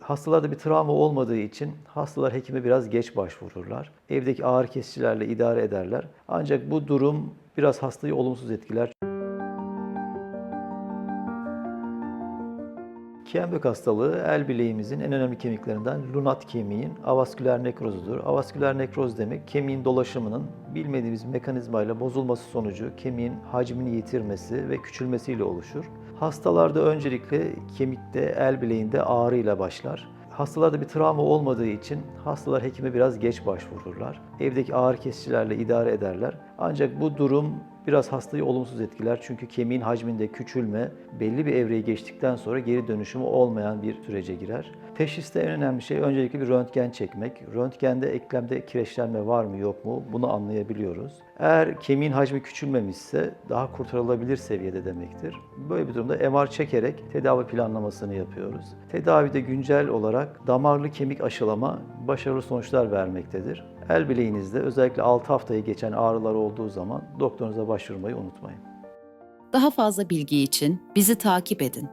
Hastalarda bir travma olmadığı için hastalar hekime biraz geç başvururlar. Evdeki ağrı kesicilerle idare ederler. Ancak bu durum biraz hastayı olumsuz etkiler. Kienböck hastalığı el bileğimizin en önemli kemiklerinden lunat kemiğin avasküler nekrozudur. Avasküler nekroz demek kemiğin dolaşımının bilmediğimiz mekanizmayla bozulması sonucu kemiğin hacmini yitirmesi ve küçülmesiyle oluşur. Hastalarda öncelikle kemikte, el bileğinde ağrıyla başlar. Hastalarda bir travma olmadığı için hastalar hekime biraz geç başvururlar. Evdeki ağrı kesicilerle idare ederler. Ancak bu durum biraz hastayı olumsuz etkiler. Çünkü kemiğin hacminde küçülme belli bir evreyi geçtikten sonra geri dönüşümü olmayan bir sürece girer. Teşhiste en önemli şey öncelikle bir röntgen çekmek. Röntgende eklemde kireçlenme var mı yok mu bunu anlayabiliyoruz. Eğer kemiğin hacmi küçülmemişse daha kurtarılabilir seviyede demektir. Böyle bir durumda MR çekerek tedavi planlamasını yapıyoruz. Tedavide güncel olarak damarlı kemik aşılama başarılı sonuçlar vermektedir. El bileğinizde özellikle 6 haftayı geçen ağrılar olduğu zaman doktorunuza başvurmayı unutmayın. Daha fazla bilgi için bizi takip edin.